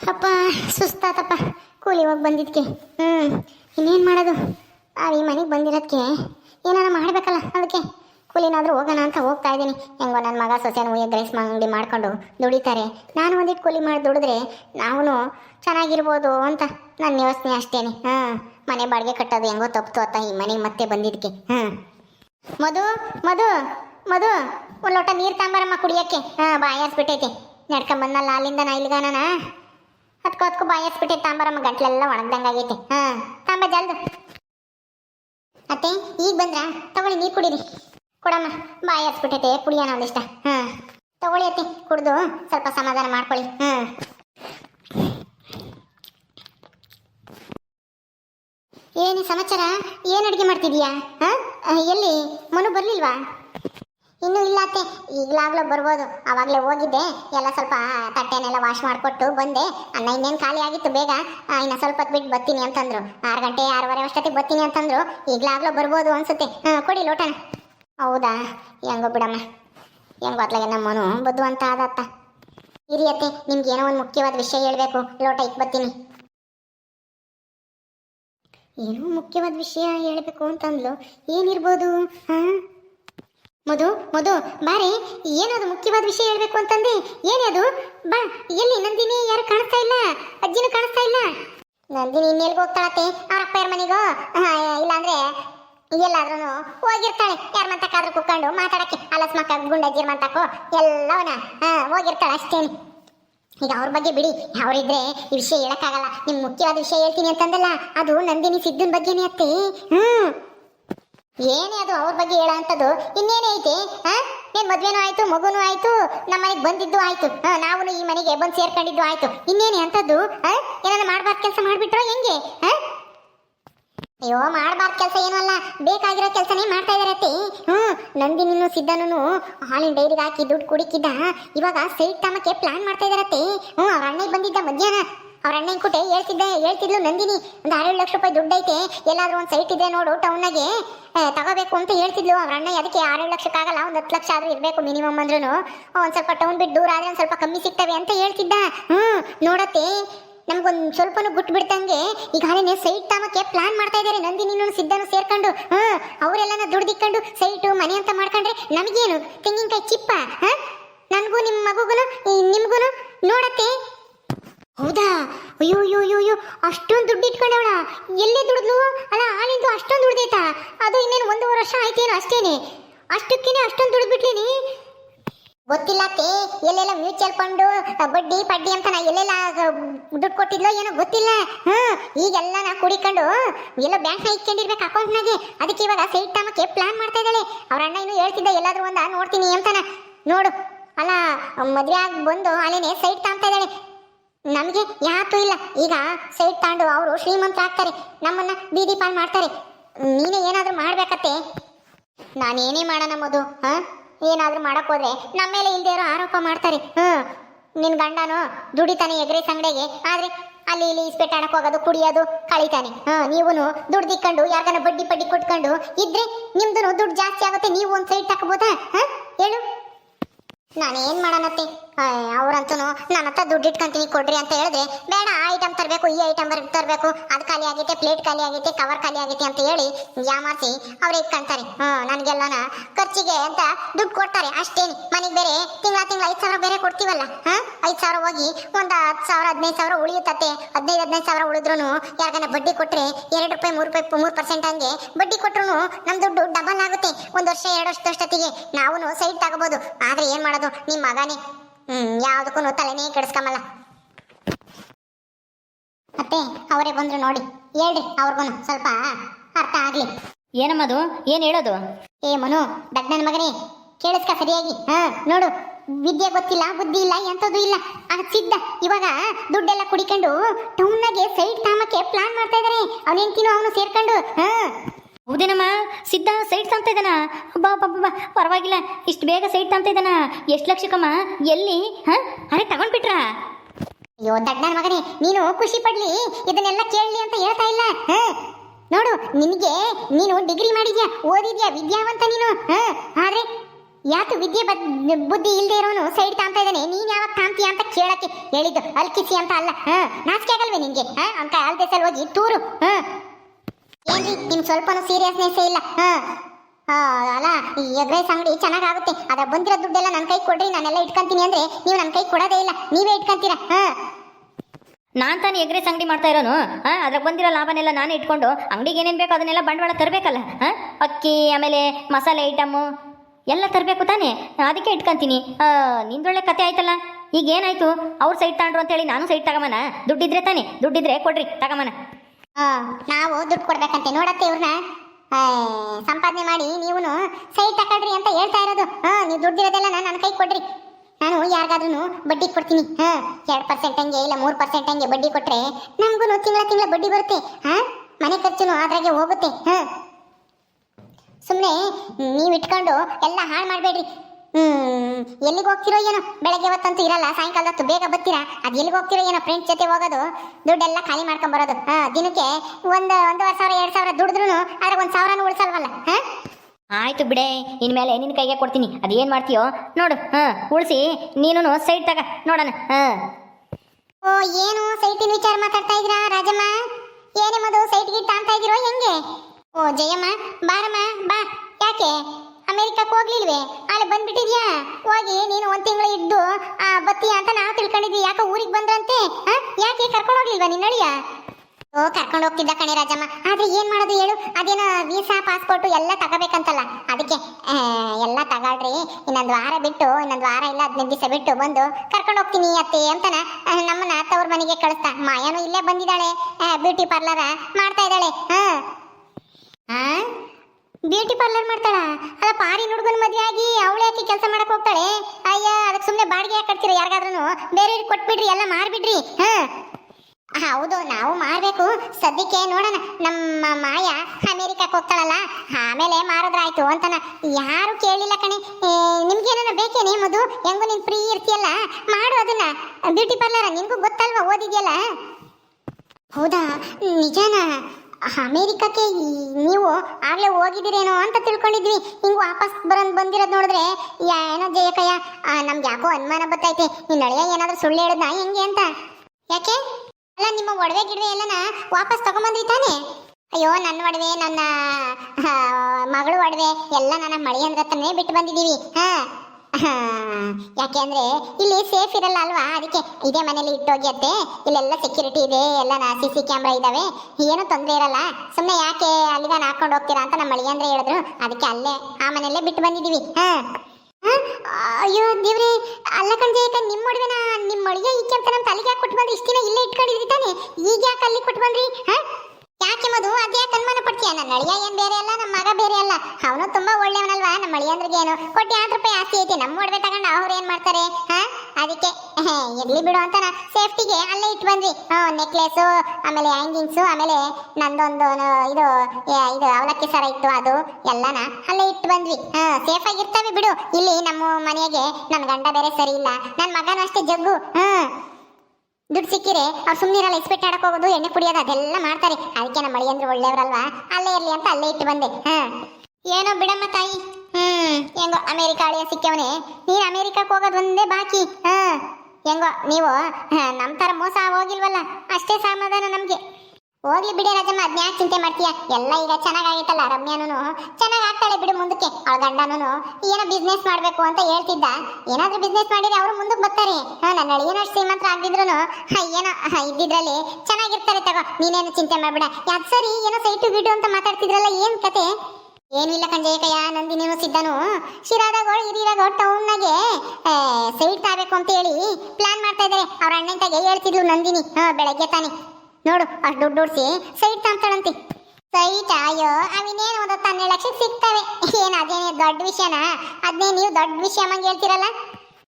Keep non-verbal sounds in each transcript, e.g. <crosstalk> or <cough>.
ಅಪ್ಪ, ಸುಸ್ತಾತಪ್ಪ. ಕೂಲಿ ಹೋಗಿ ಬಂದಿದ್ಕೆ. ಹ್ಞೂ ಇನ್ನೇನು ಮಾಡೋದು? ಆ ಈ ಮನೆಗೆ ಬಂದಿರೋದಕ್ಕೆ ಏನಾರ ಮಾಡಬೇಕಲ್ಲ ಅದಕ್ಕೆ ಕೂಲಿನಾದರೂ ಹೋಗೋಣ ಅಂತ ಹೋಗ್ತಾ ಇದ್ದೀನಿ. ಹೆಂಗೋ ನನ್ನ ಮಗ ಸೊಸೆನೂ ಗ್ರೈಸ್ ಅಂಗಡಿ ಮಾಡ್ಕೊಂಡು ದುಡಿತಾರೆ. ನಾನು ಒಂದಿಟ್ಟು ಕೂಲಿ ಮಾಡಿ ದುಡಿದ್ರೆ ನಾವು ಚೆನ್ನಾಗಿರ್ಬೋದು ಅಂತ. ನನ್ನ ಯೋಚನೆ ಅಷ್ಟೇನೆ. ಹಾಂ, ಮನೆ ಬಾಡಿಗೆ ಕಟ್ಟೋದು ಹೆಂಗೋ ತಪ್ಪು ಅತ್ತ ಈ ಮನೆಗೆ ಮತ್ತೆ ಬಂದಿದ್ದಕ್ಕೆ ಹಾಂ. ಮಧು ಮಧು ಮಧು, ಒಂದು ಲೋಟ ನೀರು ತಾಂಬಾರಮ್ಮ ಕುಡಿಯೋಕ್ಕೆ. ಹಾಂ ಬಾಯಾರಿಸ್ಬಿಟ್ಟೈತೆ ನಡ್ಕೊಂಬಂದಲ್ಲ ಅಲ್ಲಿಂದ ನಾ ಇಲ್ಗಾನ ಹತ್ಕೋ ಅದಕ್ಕೂ ಬಾಯಾಸ್ಬಿಟ್ಟೈತೆ ತಾಂಬಾರಮ್ಮ ಗಂಟ್ಲೆಲ್ಲ ಒಣಗ್ದಂಗಾಗೈತೆ ಹಾಂ, ತಾಂಬ ಜಲ್ದು. ಅತ್ತೆ, ಈಗ ಬಂದ್ರಾ? ತಗೊಳ್ಳಿ, ನೀರು ಕುಡೀರಿ. ಕೊಡಮ್ಮ ಬಾಯಾಸ್ಬಿಟ್ಟೈತೆ ಕುಡಿಯೋಣ ಒಂದಿಷ್ಟ. ಹಾಂ, ತಗೊಳ್ಳಿ ಅತ್ತೆ, ಕುಡ್ದು ಸ್ವಲ್ಪ ಸಮಾಧಾನ ಮಾಡ್ಕೊಳ್ಳಿ. ಹಾಂ. ಏನು ಸಮಾಚಾರ, ಏನು ಅಡುಗೆ ಮಾಡ್ತಿದೀಯಾ? ಹಾಂ, ಎಲ್ಲಿ, ಮನು ಬರಲಿಲ್ವಾ? ಇನ್ನೂ ಇಲ್ಲ ಅತ್ತೆ. ಈಗಲಾಗ್ಲೂ ಬರ್ಬೋದು. ಆವಾಗಲೇ ಹೋಗಿದ್ದೆ. ಎಲ್ಲ ಸ್ವಲ್ಪ ತಟ್ಟೆನೆಲ್ಲ ವಾಶ್ ಮಾಡಿಕೊಟ್ಟು ಬಂದೆ. ಅನ್ನ ಇನ್ನೇನು ಖಾಲಿ ಆಗಿತ್ತು ಬೇಗ. ಇನ್ನು ಸ್ವಲ್ಪ ಹೊತ್ತು ಬಿಟ್ಟು ಬರ್ತೀನಿ ಅಂತಂದ್ರು. ಆರು ಗಂಟೆ, ಆರೂವರೆ ಅಷ್ಟೊತ್ತಿಗೆ ಬರ್ತೀನಿ ಅಂತಂದ್ರು. ಈಗಲಾಗ್ಲೂ ಬರ್ಬೋದು ಅನ್ಸುತ್ತೆ. ಹಾಂ, ಕೊಡಿ ಲೋಟನ. ಹೌದಾ? ಹೆಂಗೋ ಬಿಡಮ್ಮ. ಹೆಂಗೋ ಅತ್ಲಾಗೆ ನಮ್ಮನು ಬದ್ದು ಅಂತ ಆದತ್ತ. ಇರಿ ಅತ್ತೆ, ನಿಮ್ಗೆ ಏನೋ ಒಂದು ಮುಖ್ಯವಾದ ವಿಷಯ ಹೇಳಬೇಕು. ಲೋಟ, ಇಕ್ ಬರ್ತೀನಿ. ಏನೋ ಮುಖ್ಯವಾದ ವಿಷಯ ಹೇಳಬೇಕು ಅಂತಂದ್ಲು. ಏನಿರ್ಬೋದು? ಹಾ? ಮಧು ಮಧು, ಬಾರಿ ಏನದು ಮುಖ್ಯವಾದ ವಿಷಯ ಹೇಳ್ಬೇಕು ಅಂತಂದೆ? ಏನೇ ಬಾ, ಎಲ್ಲಿ? ನಂದಿನಿ ಯಾರು ಕಾಣಿಸ್ತಾ ಇಲ್ಲ? ಅಜ್ಜಿನೂ ಕಾಣಿಸ್ತಾ ಇಲ್ಲ? ನಂದಿನಿ ಇನ್ನೆಲ್ಗೆ ಹೋಗ್ತಾಳತ್ತೆ? ಅವ್ರ ಅಪ್ಪ ಯಾರ ಮನೆಗೋ? ಇಲ್ಲಾಂದ್ರೆ ಎಲ್ಲಾದ್ರೂ ಹೋಗಿರ್ತಾಳೆ. ಯಾರ ಮಂತಕ್ಕಾದ್ರೂ ಕುತ್ಕೊಂಡು ಮಾತಾಡಕ್ಕೆ ಅಲಸ್ ಮಕ್ಕ ಗುಂಡಜ್ಜಿರ್ ಮಂತಕ್ಕೋ ಎಲ್ಲವನ ಹೋಗಿರ್ತಾಳೆ ಅಷ್ಟೇನೆ. ಈಗ ಅವ್ರ ಬಗ್ಗೆ ಬಿಡಿ. ಅವರಿದ್ರೆ ಈ ವಿಷಯ ಹೇಳಕ್ಕಾಗಲ್ಲ. ನಿಮ್ ಮುಖ್ಯವಾದ ವಿಷಯ ಹೇಳ್ತೀನಿ ಅಂತಂದಲ್ಲ, ಅದು ನಂದಿನಿ ಸಿದ್ದನ್ ಬಗ್ಗೆನೇ ಅತ್ತೆ. ಹ್ಮ್. ಏನೇ ಅದು ಅವ್ರ ಬಗ್ಗೆ ಹೇಳೋಂಥದ್ದು ಇನ್ನೇನೇ ಐತೆ ಹಾ ನೀನ್ ಮದ್ವೆನೂ ಆಯ್ತು, ಮಗುನೂ ಆಯ್ತು ನಮ್ಮ ಮನೆಗೆ ಬಂದಿದ್ದು ಆಯ್ತು ನಾವು ಈ ಮನೆಗೆ ಬಂದು ಸೇರ್ಕೊಂಡಿದ್ದು ಆಯ್ತು. ಇನ್ನೇನೆ ಅಂತದ್ದು ಏನಾದ್ರು ಮಾಡ್ಬಾರ್ದು ಕೆಲಸ ಮಾಡ್ಬಿಟ್ರೋ ಹೆಂಗೆ ಅಯ್ಯೋ, ಮಾಡಬಾರ್ದು ಕೆಲಸ ಏನಲ್ಲ ಬೇಕಾಗಿರೋ ಕೆಲಸನೇ ಮಾಡ್ತಾ ಇದಾರೆ ಅತ್ತೆ. ಹ್ಮ್ ನಂದಿನಿನು ಸಿದ್ದನೂ ಹಾಲಿನ ಡೈರಿಗೆ ಹಾಕಿ ದುಡ್ಡು ಕುಡಿಕಿದ್ದ, ಇವಾಗ ಸೈಟ್ ತಮಕ್ಕೆ ಪ್ಲಾನ್ ಮಾಡ್ತಾ ಇದಾರತ್ತೆ ಹ್ಞೂ, ಅವ್ರ ಅಣ್ಣಗೆ ಬಂದಿದ್ದ ಮಧ್ಯಾಹ್ನ. ಅವ್ರ ಅಣ್ಣ ಕುಟೆ ಹೇಳ್ತಿದ್ದೆ, ಹೇಳ್ತಿದ್ಲು ನಂದಿನಿ, ಒಂದು ಆರೇಳು ಲಕ್ಷ ರೂಪಾಯಿ ದುಡ್ಡು ಐತೆ ಎಲ್ಲಾದ್ರೂ ಒಂದು ಸೈಟ್ ಇದೆ ನೋಡು ಟೌನಾಗೆ ತಗೋಬೇಕು ಅಂತ ಹೇಳ್ತಿದ್ಲು ಅವ್ರ ಅಣ್ಣ, ಅದಕ್ಕೆ ಆರೇಳು ಲಕ್ಷಕ್ಕಾಗಲ್ಲ, ಒಂದು ಹತ್ತು ಲಕ್ಷ ಆದ್ರೂ ಇರಬೇಕು ಮಿನಿಮಮ್ ಅಂದ್ರೂ ಒಂದು ಸ್ವಲ್ಪ ಟೌನ್ ಬಿಟ್ಟು ದೂರ ಆದ್ರೆ ಒಂದು ಸ್ವಲ್ಪ ಕಮ್ಮಿ ಸಿಗ್ತವೆ ಅಂತ ಹೇಳ್ತಿದ್ದ. ಹ್ಞೂ ನೋಡತ್ತೆ, ನಮ್ಗೊಂದು ಸ್ವಲ್ಪನೂ ಗುಟ್ಟು ಬಿಡ್ತಂಗೆ. ಈಗಾಗಲೇ ಸೈಟ್ ತಾಮಕ್ಕೆ ಪ್ಲಾನ್ ಮಾಡ್ತಾ ಇದ್ದಾರೆ ನಂದಿನಿನೂ ಸಿದ್ಧನೂ ಸೇರ್ಕೊಂಡು. ಹ್ಞೂ ಅವರೆಲ್ಲನ ದುಡ್ದಿಕ್ಕೊಂಡು ಸೈಟು ಮನೆ ಅಂತ ಮಾಡ್ಕೊಂಡ್ರೆ ನಮಗೇನು? ತೆಂಗಿನಕಾಯಿ ಚಿಪ್ಪ, ಹಾ? ನನಗೂ ನಿಮ್ಮ ಮಗುಗುನು ನಿಮಗೂ ನೋಡತ್ತೆ ಹೌದಾ? ಅಯ್ಯೋ ಅಯ್ಯೋ ಅಯ್ಯೋ ಅಯ್ಯೋ, ಅಷ್ಟೊಂದು ದುಡ್ಡು ಇಟ್ಕೊಂಡವಳ. ಎಲ್ಲೇ ದುಡಿದ್ಲು? ಅಲ್ಲ ಹಾಲಿಂದು ಅಷ್ಟೊಂದು ದುಡ್ದೈತಾ ಅದು ಇನ್ನೇನು ಒಂದೂವರೆ ವರ್ಷ ಆಯ್ತೇನು ಅಷ್ಟೇನೆ. ಅಷ್ಟಕ್ಕೇನೆ ಅಷ್ಟೊಂದು ದುಡ್ಬಿಟ್ಲೇನೆ ಗೊತ್ತಿಲ್ಲ ಅತ್ತೆ. ಎಲ್ಲೆಲ್ಲ ಮ್ಯೂಚುವಲ್ ಫಂಡು ಬಡ್ಡಿ, ಪಡ್ಡಿ ಅಂತ ನಾ ಎಲ್ಲೆಲ್ಲ ದುಡ್ಡು ಕೊಟ್ಟಿದ್ಲೋ ಏನೋ ಗೊತ್ತಿಲ್ಲ. ಹ್ಮ್ ಈಗೆಲ್ಲ ನಾ ಕುಡಿಕೊಂಡು ಎಲ್ಲ ಬ್ಯಾಂಕ್ನ ಇಟ್ಕೊಂಡಿರ್ಬೇಕು ಅಕೌಂಟ್ನಾಗೆ ಅದಕ್ಕೆ ಇವಾಗ ಸೈಟ್ ತಾಮಕ್ಕೆ ಪ್ಲಾನ್ ಮಾಡ್ತಾ ಇದ್ದಾಳೆ. ಅವ್ರ ಅಣ್ಣ ಇನ್ನೂ ಹೇಳ್ತಿದ್ದ, ಎಲ್ಲಾದ್ರೂ ಒಂದ ನೋಡ್ತೀನಿ ಅಂತಾನ ನೋಡು. ಅಲ್ಲ, ಮದ್ವೆ ಆಗಿ ಬಂದು ಅಲ್ಲೇನೆ ಸೈಟ್ ತಾಂತಾ ಇದ್ದಾಳೆ. ನಮಗೆ ಯಾತು ಇಲ್ಲ. ಈಗ ಸೈಟ್ ತಾಂಡು ಅವರು ಶ್ರೀಮಂತ ಆಗ್ತಾರೆ ನಮ್ಮನ್ನ ಬೀದಿ ಪಾಲ್ ಮಾಡ್ತಾರೆ. ನೀನೇ ಏನಾದ್ರೂ ಮಾಡ್ಬೇಕತ್ತೆ? ನಾನೇನೇ ಮಾಡೋಣ ಮದು ಹ? ಏನಾದ್ರೂ ಮಾಡಕ್ ಹೋದ್ರೆ ನಮ್ಮ ಮೇಲೆ ಇಲ್ದೇ ಆರೋಪ ಮಾಡ್ತಾರೆ. ಹ್ಮ್ ನಿನ್ ಗಂಡನು ದುಡಿತಾನೆ ಎಗ್ರೆ ಸಂಗಡಿಗೆ. ಆದ್ರೆ ಅಲ್ಲಿ ಇಲ್ಲಿ ಇಸ್ಪೆಟ್ ಹೋಗೋದು, ಕುಡಿಯೋದು, ಕಳಿತಾನೆ. ಹ ನೀವು ದುಡ್ಡು ದಿಕ್ಕೊಂಡು, ಯಾರ್ಗಾನ ಬಡ್ಡಿ ಪಡ್ಡಿ ಕೊಟ್ಕೊಂಡು ಇದ್ರೆ ನಿಮ್ದು ದುಡ್ಡು ಜಾಸ್ತಿ ಆಗುತ್ತೆ. ನೀವು ಒಂದ್ ಸೈಟ್ ಹಾಕ್ಬೋದಾ? ಹ? ಹೇಳು. ನಾನೇನ್ ಮಾಡಣತ್ತೆ? ಅವ್ರಂತೂ ನನ್ನ ಹತ್ರ ದುಡ್ಡು ಇಟ್ಕೊಂತೀನಿ, ಕೊಡ್ರಿ ಅಂತ ಹೇಳಿದ್ರೆ ಬೇಡ, ಆ ಐಟಮ್ ತರಬೇಕು, ಈ ಐಟಮ್ ತರಬೇಕು. ಅದು ಖಾಲಿ ಆಗೈತೆ, ಪ್ಲೇಟ್ ಖಾಲಿ ಆಗೈತೆ ಕವರ್ ಖಾಲಿ ಆಗೈತೆ ಅಂತ ಹೇಳಿ ಯಾಮಾರಿಸಿ ಅವ್ರು ಇಟ್ಕೊಂತಾರೆ ಹ್ಞೂ, ನನಗೆಲ್ಲನ ಖರ್ಚಿಗೆ ಅಂತ ದುಡ್ಡು ಕೊಡ್ತಾರೆ ಅಷ್ಟೇನು. ಮನೆಗೆ ಬೇರೆ ತಿಂಗಳ ತಿಂಗಳ ಐದು ಸಾವಿರ ಬೇರೆ ಕೊಡ್ತೀವಲ್ಲ ಹಾಂ ಐದು ಸಾವಿರ ಹೋಗಿ ಒಂದು ಹತ್ತು ಸಾವಿರ, ಹದಿನೈದು ಸಾವಿರ ಉಳಿಯುತ್ತೆ ಹದಿನೈದು ಹದಿನೈದು ಸಾವಿರ ಉಳಿದ್ರು ಯಾರಿಗಾನ ಬಡ್ಡಿ ಕೊಟ್ಟರೆ ಎರಡು ರೂಪಾಯಿ, ಮೂರು ರೂಪಾಯಿ, ಮೂರು ಪರ್ಸೆಂಟ್ ಹಂಗೆ ಬಡ್ಡಿ ಕೊಟ್ಟರು ನಮ್ಮ ದುಡ್ಡು ಡಬಲ್ ಆಗುತ್ತೆ. ಒಂದು ವರ್ಷ, ಎರಡು ವರ್ಷದಷ್ಟೊತ್ತಿಗೆ ನಾವು ಸೈಡ್ ತಗೋಬೋದು. ಆದ್ರೆ ಏನು ಮಾಡೋದು? ನಿಮ್ಮ ಮಗನೇ ಹ್ಮ್ ಯಾವ್ದಕ್ಕೂ ತಲೆನೇ ಕೆಡಿಸ್ಕೊಂಬಲ್ಲ ಮತ್ತೆ ಅವರೇ ಬಂದ್ರು ನೋಡಿ. ಹೇಳ್ರಿ ಅವ್ರಿಗೂ ಸ್ವಲ್ಪ ಅರ್ಥ ಆಗ್ಲಿ. ಏನಮ್ಮದು? ಏನು ಹೇಳೋದು? ಏ ಮನು ದಡ್ಡನ ಮಗನೇ ಕೇಳಿಸ್ಕ ಸರಿಯಾಗಿ. ಹಾ ನೋಡು. ವಿದ್ಯೆ ಗೊತ್ತಿಲ್ಲ ಬುದ್ಧಿ ಇಲ್ಲ ಎಂಥದ್ದು ಇಲ್ಲ. ಆ ಸಿದ್ಧ ಇವಾಗ ದುಡ್ಡೆಲ್ಲ ಕುಡಿಕೊಂಡು ಟೌನ್ನಾಗೆ ಸೈಡ್ ತಾಮಕ್ಕೆ ಪ್ಲಾನ್ ಮಾಡ್ತಾ ಇದಾರೆ. ಅವನೇಂತಿನೋ ಅವನು ಸೇರ್ಕೊಂಡು ಹಾ. ಹೌದೇನಮ್ಮ? ಸಿದ್ಧ ಸೈಟ್ ತಂತ ಇದ್ದಾನ? ಬಾ ಬಾ ಬಾ ಪರವಾಗಿಲ್ಲ. ಇಷ್ಟು ಬೇಗ ಸೈಟ್ ತಂತ ಇದ್ದಾನ? ಎಷ್ಟು ಲಕ್ಷಕ್ಕಮ್ಮ? ಎಲ್ಲಿ? ಹಾಂ? ಅರೆ ತಗೊಂಡ್ಬಿಟ್ರಾ ಅಯ್ಯೋ, ದಡ್ಡನ ಮಗನೇ, ನೀನು ಖುಷಿ ಪಡ್ಲಿ. ಇದನ್ನೆಲ್ಲ ಕೇಳಲಿ ಅಂತ ಹೇಳ್ತಾ ಇಲ್ಲ. ಹಾಂ? ನೋಡು, ನಿನಗೆ ನೀನು ಡಿಗ್ರಿ ಮಾಡಿದ್ಯಾ, ಓದಿದ್ಯಾ, ವಿದ್ಯಾವಂತ ನೀನು. ಹಾಂ? ಆದ್ರೆ ಯಾತು ವಿದ್ಯೆ ಬದ್, ಬುದ್ಧಿ ಇಲ್ಲದೆ ಇರೋನು ಸೈಡ್ ತಾಂತ ಇದ್ದಾನೆ? ನೀನ್ ಯಾವಾಗ ತಾಂತೀಯ ಅಂತ ಕೇಳಕ್ಕೆ ಹೇಳಿದ್ದು, ಅಲ್ಕಿಸಿ ಅಂತ ಅಲ್ಲ. ನಾಚಿಕೆ ಆಗಲ್ವೇ ನಿನ್ಗೆ ಅಂತ ಆಲ್ದೇಸಲ್ಲಿ ಹೋಗಿ ತೂರು. ಹ? ಏನ್ರಿ ನಿಮ್ ಸ್ವಲ್ಪನೂ ಸೀರಿಯಸ್ನೆಸ್ ಇಲ್ಲ? ಹಾ. ಅಲ್ಲ ಈ ಎಗ್ ರೈಸ್ ಅಂಗಡಿ ಚೆನ್ನಾಗಾಗುತ್ತೆ. ಅದ್ರ ಬಂದಿರೋ ದುಡ್ಡೆಲ್ಲ ನನ್ನ ಕೈ ಕೊಡ್ರಿ ನಾನೆಲ್ಲ ಇಟ್ಕೊಂತೀನಿ ಅಂದ್ರೆ ನೀವು ನನ್ನ ಕೈ ಕೊಡೋದೇ ಇಲ್ಲ. ನೀವೇ ಇಟ್ಕೊಂತೀರಾ? ಹ. ನಾನು ತಾನೇ ಎಗ್ರೆಸ್ ಅಂಗಡಿ ಮಾಡ್ತಾ ಇರೋನು. ಹಾಂ ಅದ್ರಾಗ ಬಂದಿರೋ ಲಾಭನೆಲ್ಲ ನಾನೇ ಇಟ್ಕೊಂಡು ಅಂಗಡಿಗೆ ಏನೇನು ಬೇಕು ಅದನ್ನೆಲ್ಲ ಬಂಡವಾಳ ತರಬೇಕಲ್ಲ? ಅಕ್ಕಿ ಆಮೇಲೆ ಮಸಾಲೆ ಐಟಮು ಎಲ್ಲ ತರಬೇಕು ತಾನೇ? ಅದಕ್ಕೆ ಇಟ್ಕೊಂತೀನಿ. ನಿಂದೊಳ್ಳೆ ಕತೆ ಆಯ್ತಲ್ಲ? ಈಗ ಏನಾಯ್ತು ಅವ್ರು ಸೈಟ್ ತಗೊಂಡ್ರು ಅಂತೇಳಿ ನಾನು ಸೈಟ್ ತಗೊಂಬನ? ದುಡ್ಡಿದ್ರೆ ತಾನೇ? ದುಡ್ಡಿದ್ರೆ ಕೊಡ್ರಿ ತಗೊಂಬನ. ಆ, ನಾವು ದುಡ್ಡು ಕೊಡ್ಬೇಕಂತೆ, ನೋಡತ್ತೆ ಇವ್ರನ್ನ. ಸಂಪಾದನೆ ಮಾಡಿ ನೀವು ಸೈಟ್ ತಕೊಳ್ರಿ ಅಂತ ಹೇಳ್ತಾ ಇರೋದು. ಹಾ, ನೀವು ದುಡ್ಡಿರೋದೆಲ್ಲ ನನ್ನ ಕೈ ಕೊಡ್ರಿ. ನಾನು ಯಾರಿಗಾದ್ರೂ ಬಡ್ಡಿ ಕೊಡ್ತೀನಿ. ಹಾ, ಎರಡು ಪರ್ಸೆಂಟ್ ಹಂಗೆ ಇಲ್ಲ, ಮೂರು ಪರ್ಸೆಂಟ್ ಹಂಗೆ ಬಡ್ಡಿ ಕೊಟ್ರೆ ನಮಗೂ ತಿಂಗಳ ತಿಂಗಳ ಬಡ್ಡಿ ಬರುತ್ತೆ. ಹಾ, ಮನೆ ಖರ್ಚುನು ಅದ್ರಾಗೆ ಹೋಗುತ್ತೆ. ಹಾ. ಸುಮ್ಮನೆ ನೀವು ಇಟ್ಕೊಂಡು ಎಲ್ಲ ಹಾಳು ಮಾಡಬೇಡ್ರಿ. ಹ್ಮ್, ಎಲ್ಲಿಗೆ ಹೋಗ್ತಿರೋ ಏನೋ? ಬೆಳಗ್ಗೆ ಹೊತ್ತಂತೂ ಇರಲ್ಲ ಸಾಯಂಕಾಲ ಹೊತ್ತು ಬೇಗ ಬರ್ತೀರಾ? ಅದು ಎಲ್ಲಿಗೆ ಹೋಗ್ತಿರೋ ಏನೋ ಫ್ರೆಂಡ್ಸ್ ಜೊತೆ ಹೋಗೋದು, ದುಡ್ಡೆಲ್ಲ ಖಾಲಿ ಮಾಡ್ಕೊಂಡ್ ಬರೋದು. ಹಾ, ದಿನಕ್ಕೆ ಒಂದು, ಒಂದೂವರೆ ಸಾವಿರ, ಎರಡು ಸಾವಿರ ದುಡಿದ್ರು ಆದ್ರೆ ಒಂದು ಸಾವಿರನೂ ಉಳಿಸಲ್ವಲ್ಲ? ಹಾ? ಆಯ್ತು ಬಿಡೆ, ಇನ್ಮೇಲೆ ನಿನ್ನ ಕೈಗೆ ಕೊಡ್ತೀನಿ. ಅದೇನು ಮಾಡ್ತೀಯೋ ನೋಡು. ಹಾಂ, ಉಳಿಸಿ ನೀನು ಸೈಡ್ ತಗ, ನೋಡೋಣ. ಹಾಂ. ಓ, ಏನು ಸೈಟಿನ ವಿಚಾರ ಮಾತಾಡ್ತಾ ಇದ್ದೀರಾ ರಾಜಮ್ಮ? ಏನೇ ಮದು ಸೈಟ್ ಗಿಟ್ ಅಂತ ಇದ್ದೀರೋ ಹೆಂಗೆ? ಓ, ಜಯಮ್ಮ, ಬಾರಮ್ಮ, ಬಾ. ಯಾಕೆ? ಅಮೆರಿಕಕ್ಕೆ ಹೋಗ್ಲಿಲ್ವೇ? ಅಲ್ಲಿ ಬಂದ್ಬಿಟ್ಟಿದ್ಯಾ? ಹೋಗಿ ನೀನು ಒಂದ್ ತಿಂಗಳು ಇದ್ದು ಬತ್ತೀಯ ಅಂತ ನಾವು ತಿಳ್ಕೊಂಡಿದ್ವಿ. ಯಾಕೆ ಊರಿಗೆ ಬಂದ್ರಂತೆ? ಯಾಕೆ ಕರ್ಕೊಂಡು ಹೋಗ್ಲಿಲ್ವಾ ನಿನ್ನ ಅಳಿಯ? ಓ, ಕರ್ಕೊಂಡು ಹೋಗ್ತಿದ್ದ ಕಣೆ ರಾಜಮ್ಮ. ಆದ್ರೆ ಏನ್ ಮಾಡೋದು ಹೇಳು? ಅದೇನೋ ವೀಸಾ, ಪಾಸ್ಪೋರ್ಟ್ ಎಲ್ಲ ತಗೋಬೇಕಂತಲ್ಲ. ಅದಕ್ಕೆ ಎಲ್ಲ ತಗೊಳ್ರಿ. ಇನ್ನೊಂದು ವಾರ ಬಿಟ್ಟು, ಇನ್ನೊಂದು ವಾರ ಇಲ್ಲ, ಹದಿನೈದು ದಿವಸ ಬಿಟ್ಟು ಬಂದು ಕರ್ಕೊಂಡು ಹೋಗ್ತೀನಿ ಅತ್ತೆ ಅಂತನ ನಮ್ಮನ್ನ ತವ್ರ ಮನೆಗೆ ಕಳಿಸ್ತಾ. ಮಾಯಾನು ಇಲ್ಲೇ ಬಂದಿದ್ದಾಳೆ. ಬ್ಯೂಟಿ ಪಾರ್ಲರ್ ಮಾಡ್ತಾ ಇದ್ದಾಳೆ. ಹಾ? ಬ್ಯೂಟಿ ಪಾರ್ಲರ್ ಮಾಡ್ತಾಳ. ಅಲ್ಲ ಪಾರಿ ಹುಡುಗನ ಮದ್ವೆ ಆಗಿ ಅವಳೆ ಯಾಕೆ ಕೆಲಸ ಮಾಡಕ್ ಹೋಗ್ತಾಳೆ? ಅಯ್ಯ ಅದಕ್ಕೆ ಸುಮ್ಮನೆ ಬಾಡಿಗೆ ಯಾಕೆ ಕಟ್ತೀರ ಯಾರಿಗಾದ್ರೂ ಬೇರೆಯವ್ರಿಗೆ ಕೊಟ್ಬಿಡ್ರಿ, ಎಲ್ಲ ಮಾರ್ಬಿಡ್ರಿ, ಹಾ? ಹೌದು, ನಾವು ಮಾರ್ಬೇಕು. ಸದ್ಯಕ್ಕೆ ನೋಡೋಣ, ನಮ್ಮ ಮಾಯ ಅಮೇರಿಕಕ್ಕೆ ಹೋಗ್ತಾಳಲ್ಲ, ಆಮೇಲೆ ಮಾರೋದ್ರಾಯ್ತು ಅಂತನ. ಯಾರು ಕೇಳಿಲ್ಲ ಕಣೆ. ನಿಮ್ಗೇನ ಬೇಕೇನೆ ಮದು ಹೆಂಗು ನೀನ್ ಫ್ರೀ ಇರ್ತೀಯಲ್ಲ? ಮಾಡು ಅದನ್ನ. ಬ್ಯೂಟಿ ಪಾರ್ಲರ್ ನಿಮಗೂ ಗೊತ್ತಲ್ವಾ, ಓದಿದ್ಯಲ್ಲ? ಹೌದಾ? ನಿಜಾನಾ? ಅಮೇರಿಕಕ್ಕೆ ನೀವು ಆಗ್ಲೇ ಹೋಗಿದ್ದೀರೇನೋ ಅಂತ ತಿಳ್ಕೊಂಡಿದ್ವಿ. ಹಿಂಗ್ ವಾಪಸ್ ಬರೋದ್ ಬಂದಿರೋದ್ ನೋಡಿದ್ರೆ ಏನೋ ಜಯಕಯ್ಯ ನಮ್ಗೆ ಯಾಕೋ ಅನುಮಾನ ಬರ್ತೈತೆ. ನಿನ್ನ ಅಳಿಯ ಏನಾದ್ರು ಸುಳ್ಳು ಹೇಳಿದ್ನಾ ಹೆಂಗೆ ಅಂತ? ಯಾಕೆ? ಅಲ್ಲ, ನಿಮ್ಮ ಒಡವೆ ಗಿಡವೆ ಎಲ್ಲನ ವಾಪಸ್ ತಗೊಂಬಂದ್ರಿ ತಾನೇ? ಅಯ್ಯೋ, ನನ್ನ ಒಡವೆ, ನನ್ನ ಮಗಳು ಒಡವೆ, ಎಲ್ಲ ನನ್ನ ಮಳಿ ಅಂದ್ರೆ ತಾನೇ ಬಿಟ್ಟು ಬಂದಿದ್ದೀವಿ. ಹಾ. ಹಾ, ಯಾಕೆ ಅಂದ್ರೆ ಇಲ್ಲಿ ಸೇಫ್ ಇರಲ್ಲ ಅಲ್ವಾ? ಅದಕ್ಕೆ ಇದೇ ಮನೇಲಿ ಇಟ್ಟೋಗಿ ಅತ್ತೆ. ಇಲ್ಲೆಲ್ಲ ಸೆಕ್ಯೂರಿಟಿ ಇದೆ ಎಲ್ಲ ಸಿ ಸಿ ಕ್ಯಾಮ್ರಾ ಇದಾವೆ. ಏನೋ ತೊಂದರೆ ಇರಲ್ಲ. ಸುಮ್ಮನೆ ಯಾಕೆ ಅಲ್ಲಿಗೆ ಹಾಕೊಂಡು ಹೋಗ್ತೀರಾ ಅಂತ ನಮ್ಮ ಅಳಿ ಅಂದ್ರೆ ಹೇಳಿದ್ರು. ಅದಕ್ಕೆ ಅಲ್ಲೇ ಆ ಮನೆಯಲ್ಲೇ ಬಿಟ್ಟು ಬಂದಿದ್ದೀವಿ ಹಾ? ಅಯ್ಯೋ ದೇವ್ರಿ ಅಲ್ಲ ಕಣ್ಜಯಕ ನಿಮ್ಮ ಒಡವೆನ ನಿಮ್ಮ ಅಳಿಗೆ ಈಕೆ ಅಂತ ನಮ್ಮ ತಲೆಗೆ ಯಾಕೆ ಕೊಟ್ಟು ಬಂದ್ರಿ ಇಲ್ಲೇ ಇಟ್ಕೊಂಡಿದ್ರಿ ತಾನೆ. ಈಗ ಯಾಕೆ ಅಲ್ಲಿ ಕೊಟ್ಟು ಬಂದ್ರಿ ಹ? ಮಧು ಅದ್ಯಾಕೆ ಅನುಮಾನ ಪಡ್ತೀಯ? ನನ್ನ ಅಳಿಯ ಏನ್ ಬೇರೆ ಅಲ್ಲ ನಮ್ಮ ಮಗ ಬೇರೆ ಅಲ್ಲ. ಅವನು ತುಂಬಾ ಒಳ್ಳೆಯವನಲ್ವಾ? ನಮ್ಮ ಅಳಿಯಂದ್ರಿಗೆ ಏನು? ಕೋಟ್ಯಾಂತರ ರೂಪಾಯಿ ಆಸ್ತಿ ಐತಿ, ನಮ್ಮ ಒಡವೆ ತಗೊಂಡು ಅವ್ರು ಏನ್ ಮಾಡ್ತಾರೆ? ಹಾ? ಅದಕ್ಕೆ <laughs> ಇರ್ಲಿ ಬಿಡು ಅಂತ ಸೇಫ್ಟಿಗೆ ಅಲ್ಲೇ ಇಟ್ಟು ಬಂದ್ವಿ. ನೆಕ್ಲೆಸ್ ಆಮೇಲೆ ಹ್ಯಾಂಗಿಂಗ್ಸು ಆಮೇಲೆ ನಂದೊಂದು ಇದು ಇದು ಅವಲಕ್ಕಿ ಸರ ಇತ್ತು, ಅದು, ಎಲ್ಲನ ಅಲ್ಲೇ ಇಟ್ಟು ಬಂದ್ವಿ. ಹಾ ಸೇಫ್ ಆಗಿರ್ತವೆ ಬಿಡು. ಇಲ್ಲಿ ನಮ್ಮ ಮನೆಗೆ ನನ್ನ ಗಂಡ ಬೇರೆ ಸರಿ ಇಲ್ಲ. ನನ್ನ ಮಗನೂ ಅಷ್ಟೇ ಜಗ್ಗು. ಹಾ. ದುಡ್ಡು ಸಿಕ್ಕಿರೆ ಅವ್ರು ಸುಮ್ಮನಿರಲ್ಲ ಇಸ್ಪೆಟ್ ಆಡಕ್ ಹೋಗೋದು ಎಣ್ಣೆ ಕುಡಿಯೋದು ಅದೆಲ್ಲ ಮಾಡ್ತಾರೆ. ಅದಕ್ಕೆ ನಮ್ಮ ಮಳಿಯಂದ್ರು ಒಳ್ಳೆಯವರಲ್ವಾ ಅಲ್ಲೇ ಇರಲಿ ಅಂತ ಅಲ್ಲೇ ಇಟ್ಟು ಬಂದೆ. ಹಾ. ಏನೋ ಬಿಡಮ್ಮ ತಾಯಿ. ಹ್ಮ್. ಹೆಂಗೋ ಅಮೇರಿಕಾ ಅಳಿಯ ಸಿಕ್ಕವನೆ ನೀನು ಅಮೇರಿಕಕ್ಕೆ ಹೋಗೋದು ಒಂದೇ ಬಾಕಿ. ಹಾ. ಹೆಂಗೋ ನೀವು ನಮ್ಮ ನಮ್ ತರ ಮೋಸ ಹೋಗಿಲ್ವಲ್ಲ ಅಷ್ಟೇ ಸಮಾಧಾನ ನಮ್ಗೆ. ಹೋಗ್ಲಿ ಬಿಡಿ ರಾಜಮ್ಮ, ಅದ್ನ ಯಾಕೆ ಚಿಂತೆ ಮಾಡ್ತೀಯ? ಎಲ್ಲ ಈಗ ಚೆನ್ನಾಗಾಗಿತ್ತಲ್ಲ ರಮ್ಯಾನು ಚೆನ್ನಾಗಿ ಆಗ್ತಾಳೆ ಬಿಡು ಮುಂದಕ್ಕೆ, ಅವಳ ಗಂಡನೂ ಏನೋ ಬಿಸ್ನೆಸ್ ಮಾಡ್ಬೇಕು ಅಂತ ಹೇಳ್ತಿದ್ದ. ಏನಾದ್ರೂ ಬಿಸ್ನೆಸ್ ಮಾಡಿದ್ರೆ ಅವರು ಮುಂದಕ್ಕೆ ಬರ್ತಾರೆ. ಹಾ ನನ್ನ ಏನೋ ಶ್ರೀಮಂತರ ಆಗಿದ್ರು ಏನೋ ಇದ್ದಿದ್ರಲ್ಲಿ ಚೆನ್ನಾಗಿರ್ತಾರೆ ತಗೋ, ನೀನೇನು ಚಿಂತೆ ಮಾಡ್ಬೇಡ. ಯಾಕೆ ಸರಿ, ಏನೋ ಸೈಟು ಬಿಡು ಅಂತ ಮಾತಾಡ್ತಿದ್ರಲ್ಲ, ಏನ್ ಕತೆ? ಏನಿಲ್ಲ ಇಲ್ಲ ಕಂಜಯಕಯ್ಯ ನಂದಿನೇನು ಶಿರಾದಾಗ ಹಿರಿಯರಾಗ ಟೌನ್ನಾಗೆ ಸೈಟ್ ತಾಬೇಕು ಅಂತ ಹೇಳಿ ಪ್ಲಾನ್ ಮಾಡ್ತಾ ಇದ್ದಾರೆ ಅವ್ರ ಅಣ್ಣಂತಾಗೆ ಹೇಳ್ತಿದ್ಲು ನಂದಿನಿ. ಹಾ, ಬೆಳಗ್ಗೆ ತಾನೆ. ನೋಡು ಅಷ್ಟು ದುಡ್ಡು ಉಡ್ಸಿ ಸೈಟ್ ತಾಂತಾಳಂತೆ ಸೈಟ್, ಅಯ್ಯೋ, ಅವಿನೇನು ಒಂದು ಹನ್ನೆರಡು ಲಕ್ಷಕ್ಕೆ ಸಿಗ್ತವೆ. ಏನು, ಅದೇನೇ ದೊಡ್ಡ ವಿಷಯನಾ? ಅದನ್ನೇ ನೀವು ದೊಡ್ಡ ವಿಷಯ ಮಂಗೆ ಹೇಳ್ತಿರಲ್ಲ?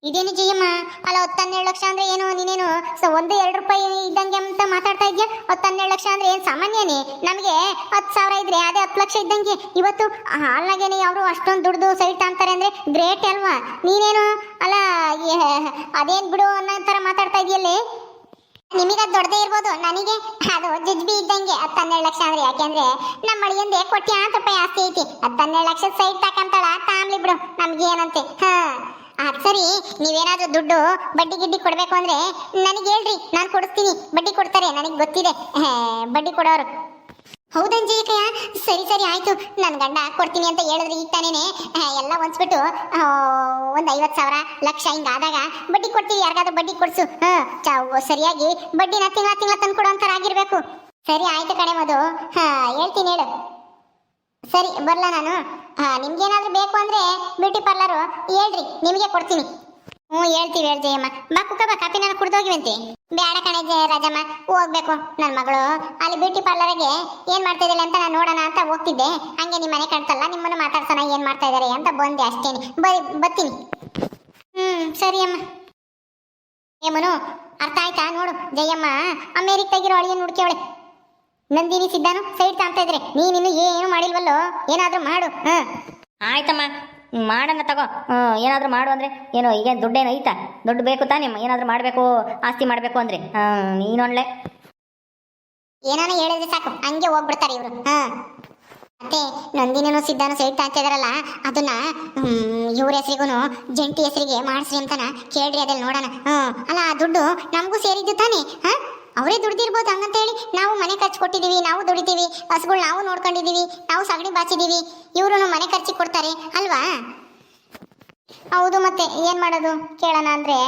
ಇದೇನು ಜಯಮ್ಮ? ಅಲ್ಲ, ಹತ್ತು ಹನ್ನೆರಡು ಲಕ್ಷ ಅಂದ್ರೆ ಏನು, ನೀನೇನು ಸೊ ಒಂದು ಎರಡು ರೂಪಾಯಿ ಇದ್ದಂಗೆ ಅಂತ ಮಾತಾಡ್ತಾ ಇದೆಯಾ? ಹತ್ತು ಹನ್ನೆರಡು ಲಕ್ಷ ಅಂದ್ರೆ ಏನು ಸಾಮಾನ್ಯನೇ? ನಮಗೆ ಹತ್ತು ಸಾವಿರ ಇದ್ರೆ ಅದೇ ಹತ್ತು ಲಕ್ಷ ಇದ್ದಂಗೆ. ಇವತ್ತು ಹಾಲ್ನಾಗೇನೆ ಅವರು ಅಷ್ಟೊಂದು ದುಡ್ದು ಸೈಟ್ ಅಂತಾರೆ ಅಂದ್ರೆ ಗ್ರೇಟ್ ಅಲ್ವಾ? ನೀನೇನು, ಅಲ್ಲ ಅದೇನ್ ಬಿಡು ಅನ್ನೋ ಥರ ಮಾತಾಡ್ತಾ ಇದೆಯಲ್ಲೇ? ನಿಮಗೆ ಅದು ದೊಡ್ಡದೇ ಇರ್ಬೋದು. ನನಗೆ ಅದು ಜುಜ್ಬಿ ಇದ್ದಂಗೆ ಹತ್ತು ಹನ್ನೆರಡು ಲಕ್ಷ ಅಂದ್ರೆ ಯಾಕೆಂದ್ರೆ ನಮ್ಮ ಮಳಿಯಂದೆ ಕೋಟ್ಯಾಂತರ ರೂಪಾಯಿ ಆಸ್ತಿ ಐತಿ. ಹತ್ತು ಹನ್ನೆರಡು ಲಕ್ಷದ ಸೈಟ್ ತಕಂತಾಳ, ತಾಮ್ಲಿ ಬಿಡು. ನಮ್ಗೆ ಏನಂತೆ ಹಾ. ಅದ್ ಸರಿ, ನೀವೇನಾದ್ರೂ ದುಡ್ಡು ಬಡ್ಡಿ ಗಿಡ್ಡಿ ಕೊಡ್ಬೇಕು ಅಂದ್ರೆ ನನಗೆ ಹೇಳ್ರಿ, ನಾನು ಕೊಡಿಸ್ತೀನಿ. ಬಡ್ಡಿ ಕೊಡ್ತಾರೆ, ನನಗೆ ಗೊತ್ತಿದೆ. ಬಡ್ಡಿ ಕೊಡೋರು. ಹೌದಂಜಯ್ಯಕಯ್ಯ ಸರಿ ಸರಿ, ಆಯ್ತು. ನನ್ನ ಗಂಡ ಕೊಡ್ತೀನಿ ಅಂತ ಹೇಳಿದ್ರೆ ಈಗ ತಾನೇನೆ ಎಲ್ಲ ಹೊಂಚ್ಬಿಟ್ಟು ಒಂದು ಐವತ್ತು ಸಾವಿರ ಲಕ್ಷ ಹಿಂಗಾದಾಗ ಬಡ್ಡಿ ಕೊಡ್ತೀವಿ, ಯಾರಿಗಾದ್ರೂ ಬಡ್ಡಿ ಕೊಡ್ಸು. ಹಾ ಸರಿಯಾಗಿ ಬಡ್ಡಿನ ತಿಂಗಳ ತಿಂಗಳ ತಂದು ಕೊಡೋ ಆಗಿರಬೇಕು. ಸರಿ, ಆಯ್ತು ಕಣೆ ಮದು ಹಾ, ಹೇಳ್ತೀನಿ ಹೇಳು. ಸರಿ ಬರಲ್ಲ ನಾನು. ಹಾ, ನಿಮ್ಗೇನಾದ್ರೂ ಬೇಕು ಅಂದ್ರೆ ಬ್ಯೂಟಿ ಪಾರ್ಲರು ಹೇಳ್ರಿ, ನಿಮಗೆ ಕೊಡ್ತೀನಿ. ಹ್ಞೂ, ಹೇಳ್ತೀವಿ ಅಮ್ಮ ಬಾ ಕುಕ್ಕ, ಬಾ ಕಾಫಿ ನಾನು ಕುಡ್ದೋಗಿವಂತೆ. ಬೇಡ ಕಣೆ ರಾಜಮ್ಮ ಹೋಗ್ಬೇಕು. ನನ್ನ ಮಗಳು, ಅಲ್ಲಿ ಬ್ಯೂಟಿ ಪಾರ್ಲರ್ಗೆ ಏನ್ ಮಾಡ್ತಾ ಇದ್ದಾಳೆ ಅಂತ ನಾನು ನೋಡೋಣ ಅಂತ ಹೋಗ್ತಿದ್ದೆ. ಹಂಗೆ ನಿಮ್ಮ ಮನೆ ಕಾಣ್ತಲ್ಲ, ನಿಮ್ಮನ್ನು ಮಾತಾಡ್ಸೋಣ ಏನ್ ಮಾಡ್ತಾ ಇದ್ದಾರೆ ಅಂತ ಬಂದೆ ಅಷ್ಟೇನೆ. ಬರಿ, ಬರ್ತೀನಿ. ಹ್ಮ್, ಸರಿ ಅಮ್ಮ. ಏಮನು ಅರ್ಥ ಆಯ್ತಾ? ನೋಡು, ಜಯಮ್ಮ ಅಮೇರಿಕಾಗಿರೋ ಅಳಿಯನ್ ಹುಡ್ಕೇವಳೆ ನಂದಿನಿ ಸಿದ್ಧಾನು ಸೈಡ್ ತಾಂತ ಇದ್ರೆ. ನೀನಿನ್ನು ಏನು ಮಾಡಿಲ್ವಲ್ಲೋ? ಏನಾದ್ರೂ ಮಾಡು ಹ್ಮ್ ಆಯ್ತಮ್ಮ ಮಾಡೋಣ ತಗೋ. ಏನಾದರೂ ಮಾಡು ಅಂದರೆ ಏನು ಈಗ ದುಡ್ಡೇನು ಐತಾ? ದುಡ್ಡು ಬೇಕು ತಾನೇ ಏನಾದರೂ ಮಾಡಬೇಕು, ಆಸ್ತಿ ಮಾಡಬೇಕು ಅಂದರೆ? ನೀನೊಳ್ಳೆ ಏನಾನ ಹೇಳಿದ್ರೆ ಸಾಕು, ಹಂಗೆ ಹೋಗ್ಬಿಡ್ತಾರೆ ಇವರು. ಹಾಂ ಮತ್ತೆ ನಂದಿನೂ ಸಿದ್ಧಾನು ಸೇಟ್ ಹಾಕಿದಾರಲ್ಲ ಅದನ್ನ ಇವ್ರ ಹೆಸರಿಗೂ ಜಂಟಿ ಹೆಸರಿಗೆ ಮಾಡಿಸ್ರಿ ಅಂತನ ಕೇಳ್ರಿ ಅದ್ರಲ್ಲಿ ನೋಡೋಣ. ಹ್ಞೂ ಅಲ್ಲ, ಆ ದುಡ್ಡು ನಮಗೂ ಸೇರಿದ್ದು ತಾನೇ? ಹಾ? ಅವರೇ ದುಡ್ದಿರ್ಬೋದು ಹಂಗಂತ ಹೇಳಿ ನಾವು ಮನೆ ಖರ್ಚು ಕೊಟ್ಟಿದ್ದೀವಿ, ನಾವು ದುಡಿತೀವಿ ಹಸುಗಳು ನಾವು ನೋಡ್ಕೊಂಡಿದ್ದೀವಿ, ನಾವು ಸಗಣಿ ಬಾಚಿದ್ದೀವಿ ಇವರು ಮನೆ ಖರ್ಚಿಗೆ ಕೊಡ್ತಾರೆ ಅಲ್ವಾ? ಹೌದು ಮತ್ತೆ ಏನು ಮಾಡೋದು? ಕೇಳೋಣ ಅಂದರೆ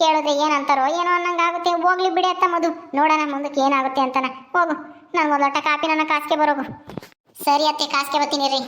ಕೇಳಿದ್ರೆ ಏನಂತಾರೋ ಏನೋ ಅನ್ನಂಗಾಗುತ್ತೆ. ಹೋಗ್ಲಿ ಬಿಡಿ ಅತ್ತ ಮದು ನೋಡೋಣ ಮುಂದಕ್ಕೆ ಏನಾಗುತ್ತೆ ಅಂತನ. ಹೋಗು. ನಾನು ಲೋಟ ಕಾಪಿ ನನ್ನ ಕಾಸ್ಗೆ ಬರೋಗು. ಸರಿ ಅತ್ತೆ, ಕಾಸ್ಗೆ ಬರ್ತೀನಿ ರೀ